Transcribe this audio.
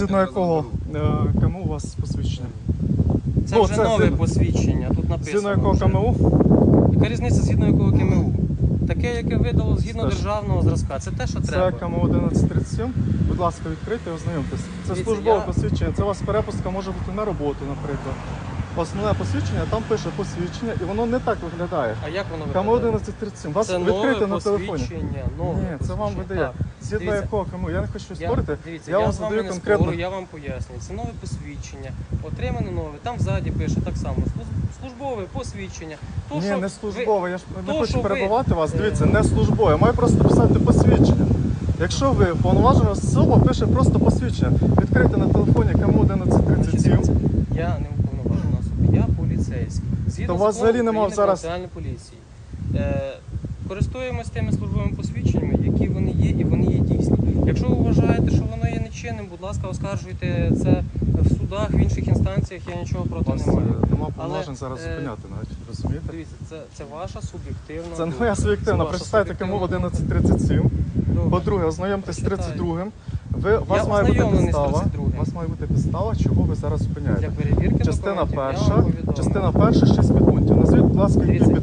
згідно якого е, КМУ у вас посвідчення? Це Ну, вже це нове згідно- посвідчення, тут написано. Згідно якого вже. КМУ? Яка різниця згідно якого КМУ? Таке, яке видало згідно Скажи. державного зразка. Це те, що Це треба. КМУ 1137. Будь ласка, відкрийте і ознайомтесь. Це Дивіться, службове я- посвідчення. Це у вас перепустка може бути на роботу, наприклад. Основне посвідчення, там пише посвідчення, і воно не так виглядає. А як воно КМУ виглядає? 1137. Вас Це відкрите нове на телефоні. посвідчення. Нове Ні, це вам посвідчення. видає. Так. Згідно Дивіться, якого кому? Я не хочу Я, спорити. дивіться, я вам з вами задаю не конкретно. спорю, я вам пояснюю. Це нове посвідчення, отримане нове. Там ззаді пише так само. служ- Службове посвідчення. То, Ні, що не ви- службове, я ж не то, хочу що ви, перебувати вас. е, Дивіться, не службове. Я маю просто писати посвідчення. Якщо ви повноважена особа, пише просто посвідчення. Відкрите на телефоні КМУ Значить, 1137. дивіться, Я не уповноважена поліцейський. Згідно То у вас закону взагалі нема України про зараз- національну поліції. Е, користуємось тими службовими посвідченнями, які вони є, і вони є дійсні. Якщо ви вважаєте, що воно є нечинним, будь ласка, оскаржуйте це в судах, в інших інстанціях, я нічого проти не е, маю. нема Але, повноважень зараз е, зупиняти навіть, розумієте? Дивіться, це, це ваша суб'єктивна. Це не думка. моя суб'єктивна. ваша Прочитайте суб'єктивна 1137. думка. По-друге, ознайомтесь з Прочитаю. 32. Ви, у вас Я має бути ознайомлений з підстава. 32-м. У вас має бути підстава, чого ви зараз Для зупиняєте. перевірки Частина документів я вам перша, повідомив. частина перша, 6 підпунктів. Назвіть, будь ласка, які Дивіться.